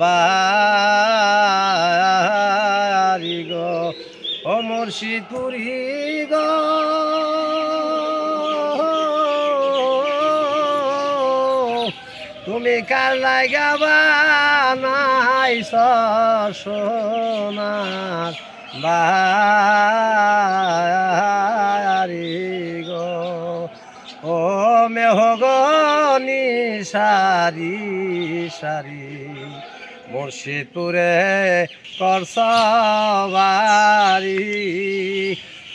বাড়ি গো, ও মুর্শিদপুরি গো। তুমি কার লাগাবা নাই সোনার বাড়ি গো? ও মেহগনি সারি সারি মুর্শিদপুরে করসবারি।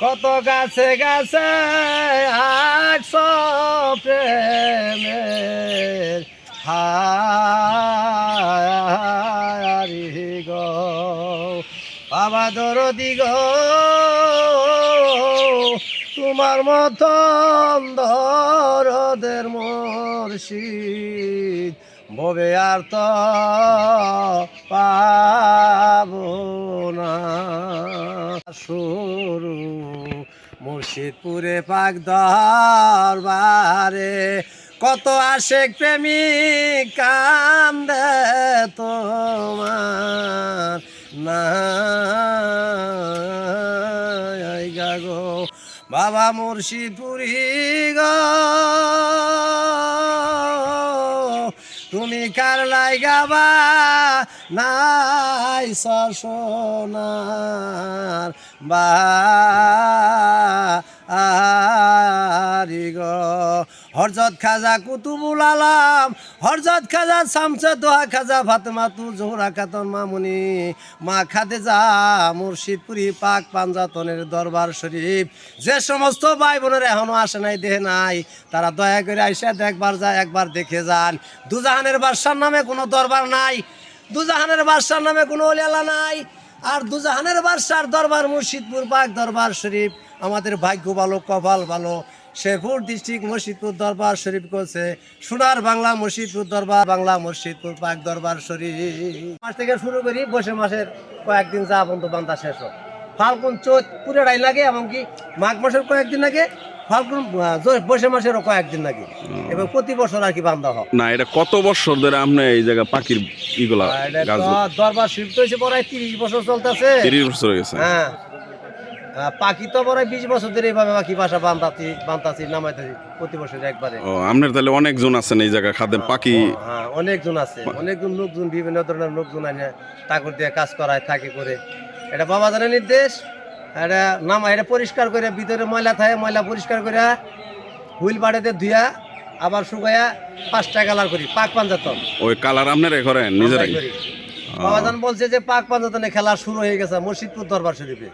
কত গাছে গাছে আটশ প্রেমের হারি গো। বাবা দরদি গো, তোমার মতন দরদের মুর্শিদ। ববে আর তো পাবো না। শুরু মুর্শিদপুরে পাক দরবারে কত আশেক প্রেমিক কান্দে তোমার না গো। বাবা মুর্শিদপুরি গো। তুমি কার লাই গাবা নাই সোনার বাড়ি হরজত খাজা কুতুবুল আলাম, হরজত খাজা শামসে দোহা খাজা ফাতেমা তু জোহরা খাতন মামুনি, মা খাদেজা মুর্শিদপুরি পাক পাঞ্জাতনের দরবার শরীফ। যে সমস্ত ভাই বোনের এখনও আসে নাই, দেহে নাই, তারা দয়া করে আইসা দেখবার যায়, একবার দেখে যান। দুজাহানের বাদশার নামে কোনো দরবার নাই, দুজাহানের বাদশার নামে কোনো অলিয়ালা নাই, আর দুজাহানের বাদশার দরবার মুর্শিদপুর পাক দরবার শরীফ। আমাদের ভাগ্য ভালো, কপাল ভালো শেরপুর ডিস্ট্রিক্ট মসজিদপুর দরবার শরীফ করছে সোনার বাংলা মসজিদপুর দরবার বাংলা মসজিদপুর পাক দরবার শরীফ। মাস থেকে শুরু করি বসে মাসের কয়েকদিন যা বন্ধু বান্ধা শেষ হোক। ফাল্গুন চৈত পুরোটাই লাগে এমনকি মাঘ মাসের কয়েকদিন লাগে ফাল্গুন বৈশাখ মাসেরও কয়েকদিন লাগে। এবং প্রতি বছর আর কি বান্ধা হয়। না এটা কত বছর ধরে আপনি এই জায়গা পাখির ইগুলা দরবার শিল্প হয়েছে প্রায় তিরিশ বছর চলতেছে। তিরিশ বছর হয়ে গেছে। হ্যাঁ। পাখি তো প্রায় বিশ বছর ধরে এইভাবে পাখি বাসা বান্ধাছি বান্ধাছি নামাইতেছি প্রতি বছর একবারে। ও আপনার তাহলে অনেকজন আছেন এই জায়গা খাদেন পাখি? হ্যাঁ অনেকজন আছে। অনেকজন লোকজন বিভিন্ন ধরনের লোকজন আনে তাকর দিয়ে কাজ করায় থাকে করে। এটা বাবা জানের নির্দেশ। এটা নামা এটা পরিষ্কার করে ভিতরে ময়লা থাকে ময়লা পরিষ্কার করে হুইল বাড়িতে ধুয়া আবার শুকাইয়া পাঁচটা কালার করি পাক পাঞ্জাতন। ওই কালার আপনারাই করেন নিজেরাই। বাবাজান বলছে যে পাক পাঞ্জাতনে খেলা শুরু হয়ে গেছে মুর্শিদপুর দরবার শরীফে।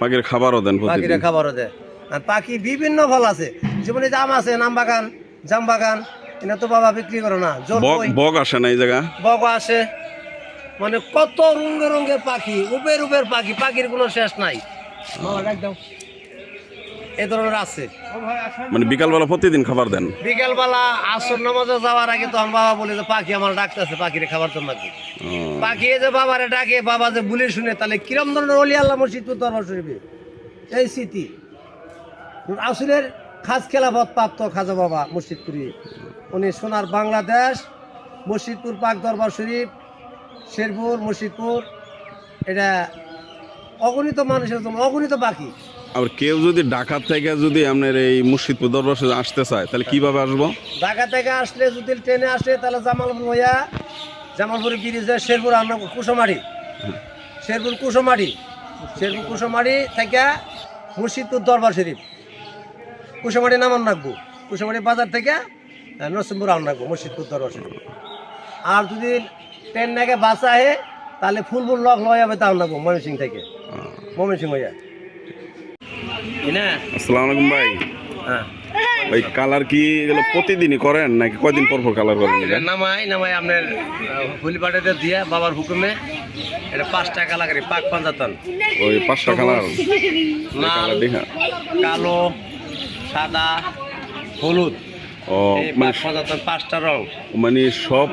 পাখির খাবারও দেন পাখিরা খাবারও দেয়। আর পাখি বিভিন্ন ফল আছে। যেমন যে আছে নাম বাগান জাম বাগান এটা তো বাবা বিক্রি করে না। বগ বগ আসে না এই জায়গা? বগ আসে। মানে কত রঙে রঙের পাখি উবের উবের পাখি পাখির কোনো শেষ নাই। দাও। এ ধরনের আছে। মানে বিকালবেলা প্রতিদিন খাবার দেন? বিকেলবেলা আসর নামাজে যাওয়ার আগে তখন বাবা বলে যে পাখি আমার ডাকতেছে পাখিরে খাবার জন্য নাকি পাখি এই যে বাবারে ডাকে বাবা যে বলে শুনে তাহলে কিরম ধরনের অলি আল্লাহ মসজিদ দরবার শরীফে? এই স্মৃতি। আসলের খাস খেলাফত প্রাপ্ত খাজা বাবা মসজিদপুরি উনি সোনার বাংলাদেশ মসজিদপুর পাক দরবার শরীফ শেরপুর মসজিদপুর এটা অগণিত মানুষের জন্য অগণিত পাখি। আবার কেউ যদি ঢাকা থেকে যদি আপনার এই মুর্শিদপুর দরবার আসতে চায় তাহলে কীভাবে আসব? ঢাকা থেকে আসলে যদি ট্রেনে আসে তাহলে জামালপুর হইয়া জামালপুর ব্রিজে শেরপুর আমরা কুশমারি। শেরপুর কুশমারি। শেরপুর কুশমারি থেকে মুর্শিদপুর দরবার শরীফ। কুশমারি নামান রাখব। কুশমারি বাজার থেকে নরসিংপুর রাউন্ড রাখব মুর্শিদপুর দরবার শরীফ। আর যদি ট্রেন নাকি বাস আহে তাহলে ফুলপুর লক লয় যাবে তাও রাখব ময়মনসিং থেকে। ময়মনসিং হইয়া। না আসসালামু আলাইকুম ভাই। হ্যাঁ। ভাই কালার কি এগুলো প্রতিদিনই করেন নাকি কয়দিন পর পর কালার করেন নামাই নামাই আপনার হুলিপাটাতে দিয়ে বাবার হুকুমে এটা পাঁচ টাকা লাগে পাক পাঞ্জাতন ওই পাঁচটা কালার? কালো সাদা হলুদ। ও মানে পাঁচটা রং। মানে সব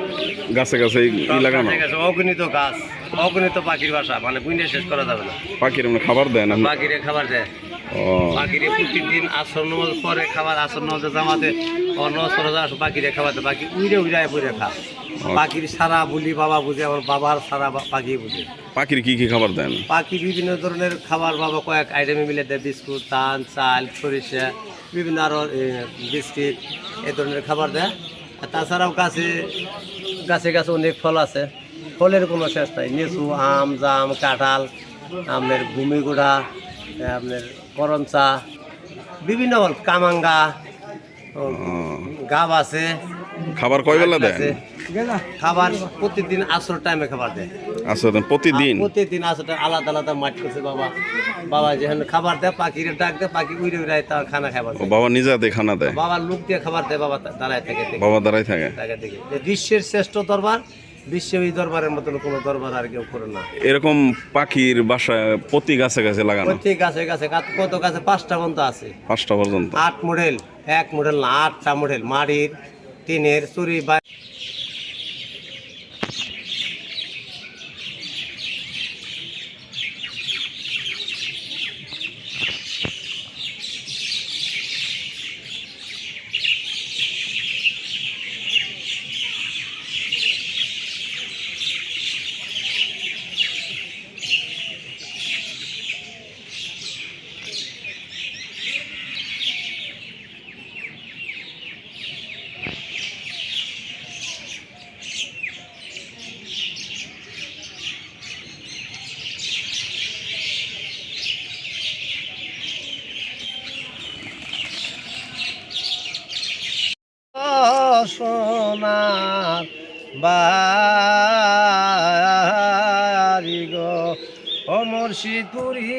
গাছে গাছে লাগানো? অগণিত গাছ অগণিত পাখির বাসা মানে বুঝে শেষ করা যাবে না। পাখির মানে খাবার দেন আপনি? পাখিরে খাবার দেয়। বাকিরে প্রতিদিন আসর নামাজ পরে খাবার আসর নামাজে জামাতে অন্য সরজা বাকিরে খাওয়াতে বাকি উইরে উইরায় পরে খা। পাখির সারা বলি বাবা বুঝে আমার বাবার সারা পাখি বুঝে। পাখির কি কি খাবার দেন? পাখি বিভিন্ন ধরনের খাবার বাবা কয়েক আইটেমে মিলে দেয় বিস্কুট ধান চাল সরিষা বিভিন্ন আরও বিস্কিট এই ধরনের খাবার দেয়। আর তাছাড়াও গাছে গাছে গাছে অনেক ফল আছে। ফলের কোনো শেষ নাই। লিচু আম জাম কাঁঠাল আপনার ভূমিগুড়া আপনার করঞ্চা বিভিন্ন কামাঙ্গা গাব আছে। খাবার কয় বেলা দেন? আছে। খাবার প্রতিদিন আসর টাইমে খাবার দেয়। দেন প্রতিদিন? প্রতিদিন আসলে আলাদা আলাদা মাঠ করছে বাবা। বাবা যেখানে খাবার দেয় পাখির ডাক দেয় পাখি উড়ে উড়ে তার খানা খাবার বাবা নিজে হাতে খানা দেয়? বাবা লোক দিয়ে খাবার দেয় বাবা দাঁড়ায় থাকে বাবা দাঁড়াই থাকে? দেখে বিশ্বের শ্রেষ্ঠ দরবার বিশ্বে ওই দরবারের মতন কোনো দরবার আর কেউ করে না। এরকম পাখির বাসা প্রতি গাছে গাছে লাগানো? প্রতি গাছে গাছে কাত- কত গাছে? পাঁচটা পর্যন্ত আছে। পাঁচটা পর্যন্ত? আট মডেল এক মডেল না আটটা মডেল মাড়ির টিনের চুরি বা বাড়ি গো, ও মুর্শিদপুরি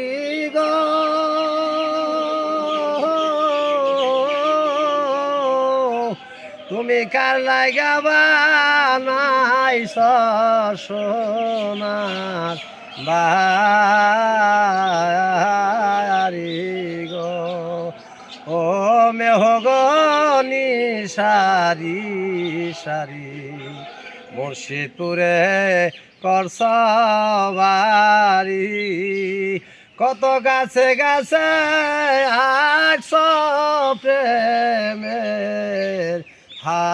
গো। তুমি কার লাগাবা নাই সোনার বাড়ি গো? ও মেহগনি সারি সারি। মুর্শিদপুরে করসবারি। কত গাছে গাছে আটশ প্রেমের হা